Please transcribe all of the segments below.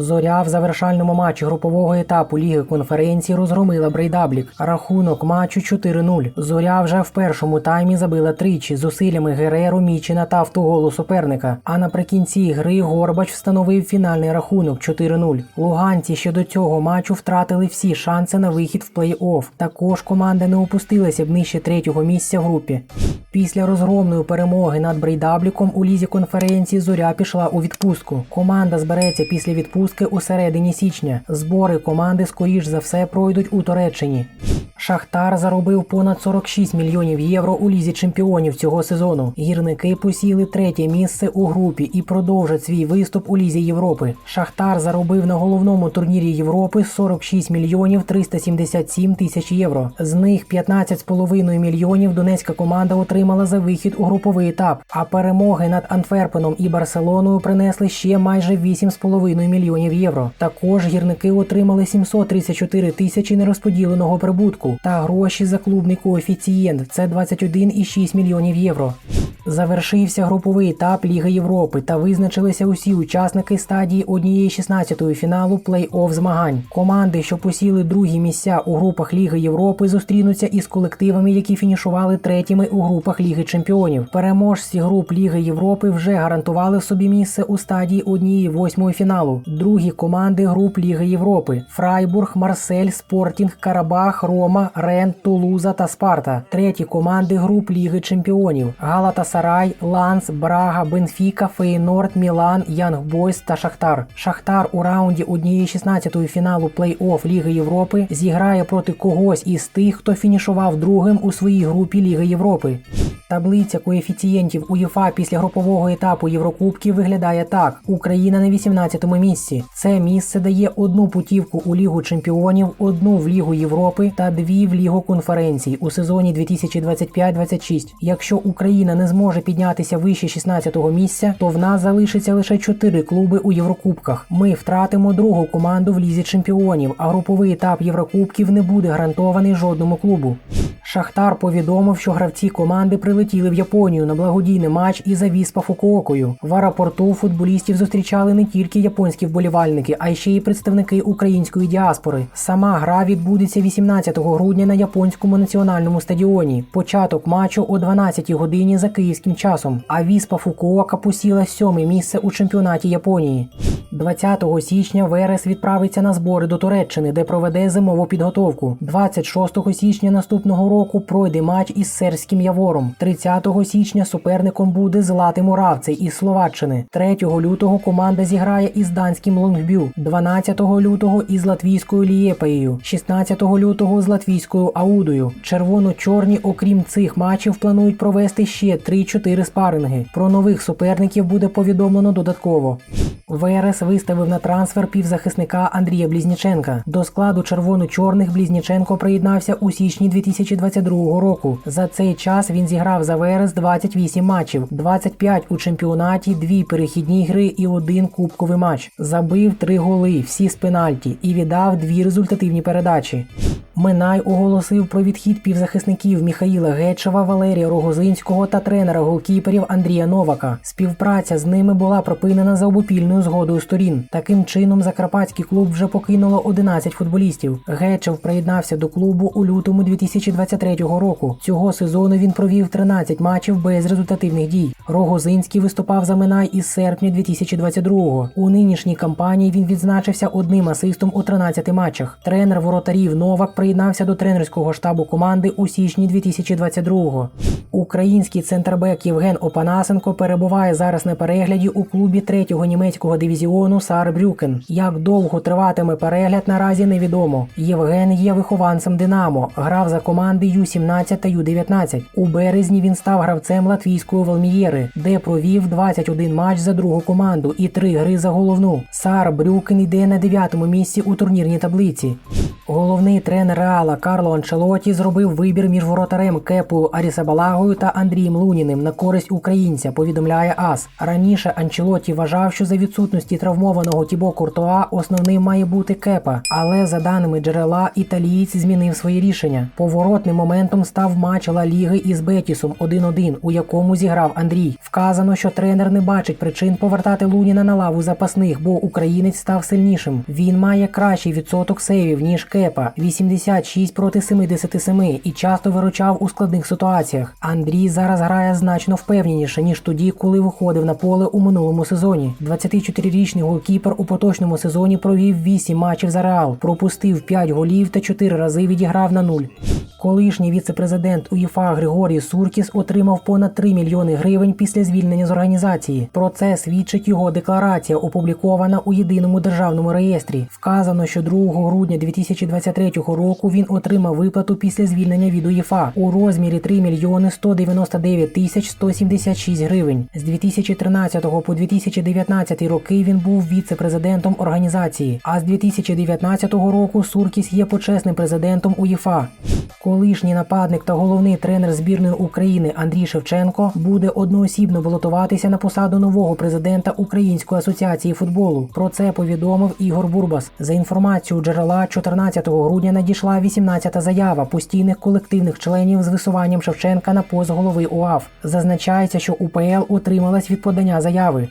Зоря в завершальному матчі групового етапу Ліги конференції розгромила Брейдаблік. Рахунок матчу 4-0. Зоря вже в першому таймі забила тричі зусиллями Гереро, Мічина та автоголу суперника. А наприкінці гри Горбач встановив фінальний рахунок 4-0. Луганці ще до цього матчу втратили всі шанси на вихід в плей-офф. Також команда не опустилася б нижче третього місця в групі. Після розгромної перемоги над Брейдабліком у лізі конференції Зоря пішла у відпустку. Команда збереться після відпустки у середині січня. Збори команди скоріш за все пройдуть у Туреччині. Шахтар заробив понад 46 мільйонів євро у лізі чемпіонів цього сезону. Гірники посіли третє місце у групі і продовжать свій виступ у лізі Європи. Шахтар заробив на головному турнірі Європи 46 мільйонів 377 тисяч євро. З них 15,5 мільйонів донецька команда отримала за вихід у груповий етап. А перемоги над Антверпеном і Барселоною принесли ще майже 8,5 мільйонів євро. Також гірники отримали 734 тисячі нерозподіленого прибутку та гроші за клубний коефіцієнт це 21,6 мільйонів євро. Завершився груповий етап Ліги Європи та визначилися усі учасники стадії однієї 16-ї фіналу плей-офф змагань. Команди, що посіли другі місця у групах Ліги Європи, зустрінуться із колективами, які фінішували третіми у групах Ліги Чемпіонів. Переможці груп Ліги Європи вже гарантували собі місце у стадії однієї восьмої фіналу. Другі команди груп Ліги Європи: Фрайбург, Марсель, Спортінг, Карабах, Рома, Рен, Тулуза та Спарта. Треті команди груп Ліги Чемпіонів: Галатасарай, Ланс, Брага, Бенфіка, Фейнорд, Мілан, Янг Бойс та Шахтар. Шахтар у раунді однієї 16-ї фіналу плей-офф Ліги Європи зіграє проти когось із тих, хто фінішував другим у своїй групі Ліги Європи. Таблиця коефіцієнтів УЄФА після групового етапу Єврокубків виглядає так: Україна на 18-му місці. Це місце дає одну путівку у Лігу Чемпіонів, одну в Лігу Європи та дві в Лігу конференцій у сезоні 2025-26. Якщо Україна не зможе піднятися вище 16-го місця, то в нас залишиться лише 4 клуби у Єврокубках. Ми втратимо другу команду в Лізі Чемпіонів, а груповий етап Єврокубків не буде гарантований жодному клубу. Шахтар повідомив, що гравці команди прилетіли в Японію на благодійний матч із Авіспа Фукуокою. В аеропорту футболістів зустрічали не тільки японські вболівальники, а й ще й представники української діаспори. Сама гра відбудеться 18 грудня на японському національному стадіоні. Початок матчу о 12 годині за київським часом. А Віспа Фукуока посіла сьоме місце у чемпіонаті Японії. 20 січня Верес відправиться на збори до Туреччини, де проведе зимову підготовку. 26 січня наступного року пройде матч із серським явором. 30 січня суперником буде Златий Муравцей із Словаччини. 3 лютого команда зіграє із данським Лонгбю, 12 лютого із латвійською Лієпаєю, 16 лютого з латвійською Аудою. Червоно-чорні, окрім цих матчів, планують провести ще 3-4 спаринги. Про нових суперників буде повідомлено додатково. ВРС виставив на трансфер півзахисника Андрія Блізніченка. До складу червоно-чорних Блізніченко приєднався у січні 2022 року. За цей час він зіграв за ВРС 28 матчів, 25 у чемпіонаті, 2 перехідні гри і один кубковий матч. Забив 3 голи, всі з пенальті, і віддав дві результативні передачі. Минай оголосив про відхід півзахисників Міхаїла Гетчева, Валерія Рогозинського та тренера голкіперів Андрія Новака. Співпраця з ними була припинена за обопільною згодою сторін. Таким чином, Закарпатський клуб вже покинуло 11 футболістів. Гетчев приєднався до клубу у лютому 2023 року. Цього сезону він провів 13 матчів без результативних дій. Рогозинський виступав за Минай із серпня 2022-го. У нинішній кампанії він відзначився одним асистом у 13 матчах. Тренер воротарів Новак приєднався до тренерського штабу команди у січні 2022-го. Український центрбек Євген Опанасенко перебуває зараз на перегляді у клубі третього німецького дивізіону Саарбрюкен. Як довго триватиме перегляд, наразі невідомо. Євген є вихованцем Динамо, грав за команди Ю-17 та Ю-19. У березні він став гравцем латвійської Валмієри, де провів 21 матч за другу команду і 3 гри за головну. Сар Брюкен йде на 9-му місці у турнірній таблиці. Головний тренер Реала Карло Анчелоті зробив вибір між воротарем Кепу Арісабалагою та Андрієм Луніним на користь українця. Повідомляє АС. Раніше Анчелоті вважав, що за відсутності травмованого Тібо Куртоа основним має бути Кепа, але за даними джерела, італієць змінив своє рішення. Поворотним моментом став матч Ла Ліги із Бетісом 1-1, у якому зіграв Андрій. Вказано, що тренер не бачить причин повертати Луніна на лаву запасних, бо українець став сильнішим. Він має кращий відсоток сейвів ніж Кепа 86 проти 77 і часто виручав у складних ситуаціях. Андрій зараз грає значно впевненіше ніж тоді, коли виходив на поле у минулому сезоні. 24-річний голкіпер у поточному сезоні провів 8 матчів за реал, пропустив 5 голів та 4 рази відіграв на нуль. Колишній віце-президент УЄФА Григорій Суркіс отримав понад 3 мільйони гривень після звільнення з організації. Про це свідчить його декларація, опублікована у єдиному державному реєстрі. Вказано, що 2 грудня 2023 року він отримав виплату після звільнення від УЄФА у розмірі 3 мільйони 199 тисяч 176 гривень. З 2013 по 2019 роки він був віце-президентом організації. А з 2019 року Суркіс є почесним президентом УЄФА. Колишній нападник та головний тренер збірної України Андрій Шевченко буде одноосібно балотуватися на посаду нового президента Української асоціації футболу. Про це повідомив Ігор Бурбас. За інформацією джерела, 14 грудня надійшла 18-та заява постійних колективних членів з висуванням Шевченка на пост голови ОАФ. Зазначається, що УПЛ отрималась від подання заяви.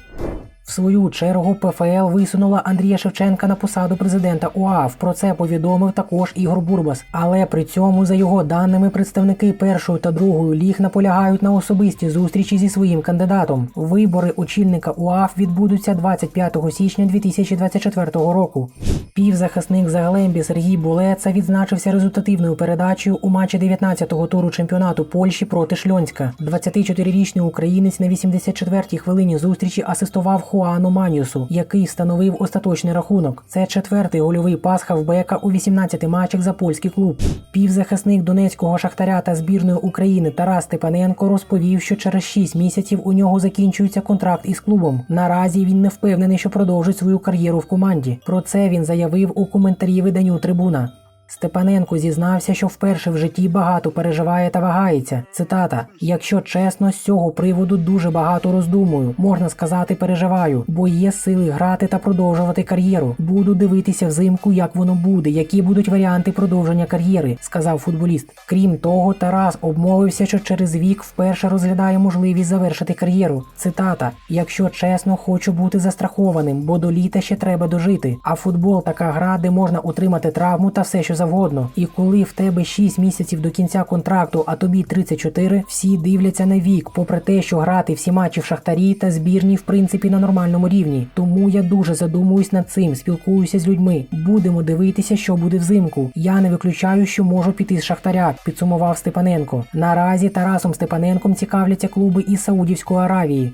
В свою чергу ПФЛ висунула Андрія Шевченка на посаду президента УАФ. Про це повідомив також Ігор Бурбас. Але при цьому, за його даними, представники першої та другої ліг наполягають на особистій зустрічі зі своїм кандидатом. Вибори очільника УАФ відбудуться 25 січня 2024 року. Півзахисник Загалембі Сергій Булеца відзначився результативною передачею у матчі 19-го туру чемпіонату Польщі проти Шльонська. 24-річний українець на 84-й хвилині зустрічі асистував Хуану Маніусу, який встановив остаточний рахунок. Це четвертий гольовий пас хавбека у 18 матчах за польський клуб. Півзахисник донецького шахтаря та збірної України Тарас Степаненко розповів, що через 6 місяців у нього закінчується контракт із клубом. Наразі він не впевнений, що продовжить свою кар'єру в команді. Про це він заявив у коментарі виданню Трибуна. Степаненко зізнався, що вперше в житті багато переживає та вагається. Цитата: Якщо чесно, з цього приводу дуже багато роздумую. Можна сказати, переживаю, бо є сили грати та продовжувати кар'єру. Буду дивитися взимку, як воно буде, які будуть варіанти продовження кар'єри, сказав футболіст. Крім того, Тарас обмовився, що через вік вперше розглядає можливість завершити кар'єру. Цитата: Якщо чесно, хочу бути застрахованим, бо до літа ще треба дожити. А футбол така гра, де можна отримати травму та все, що завгодно. І коли в тебе 6 місяців до кінця контракту, а тобі 34, всі дивляться на вік, попри те, що грати всі матчі в шахтарі та збірні в принципі на нормальному рівні. Тому я дуже задумуюсь над цим, спілкуюся з людьми. Будемо дивитися, що буде взимку. Я не виключаю, що можу піти з шахтаря, підсумував Степаненко. Наразі Тарасом Степаненком цікавляться клуби із Саудівської Аравії.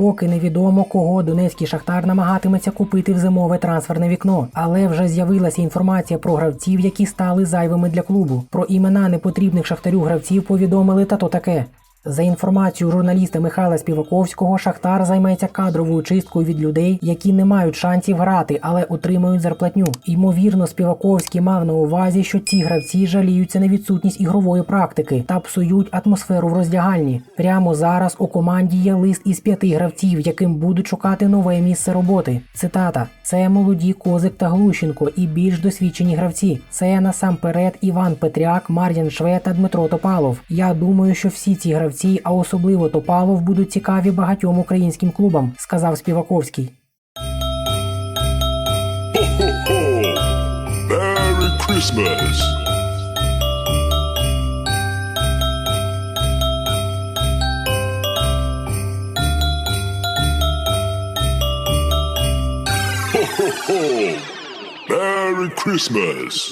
Поки невідомо, кого донецький шахтар намагатиметься купити в зимове трансферне вікно, але вже з'явилася інформація про гравців, які стали зайвими для клубу. Про імена непотрібних шахтарю гравців повідомили та то таке. За інформацією журналіста Михайла Співаковського, Шахтар займається кадровою чисткою від людей, які не мають шансів грати, але отримують зарплатню. Ймовірно, Співаковський мав на увазі, що ці гравці жаліються на відсутність ігрової практики та псують атмосферу в роздягальні. Прямо зараз у команді є лист із п'яти гравців, яким будуть шукати нове місце роботи. Цитата: це молоді Козик та Глущенко і більш досвідчені гравці. Це насамперед Іван Петряк, Мар'ян Швед та Дмитро Топалов. Я думаю, що всі ці гравці, а особливо Топалов, будуть цікаві багатьом українським клубам, сказав Співаковський. Christmas! Merry Christmas!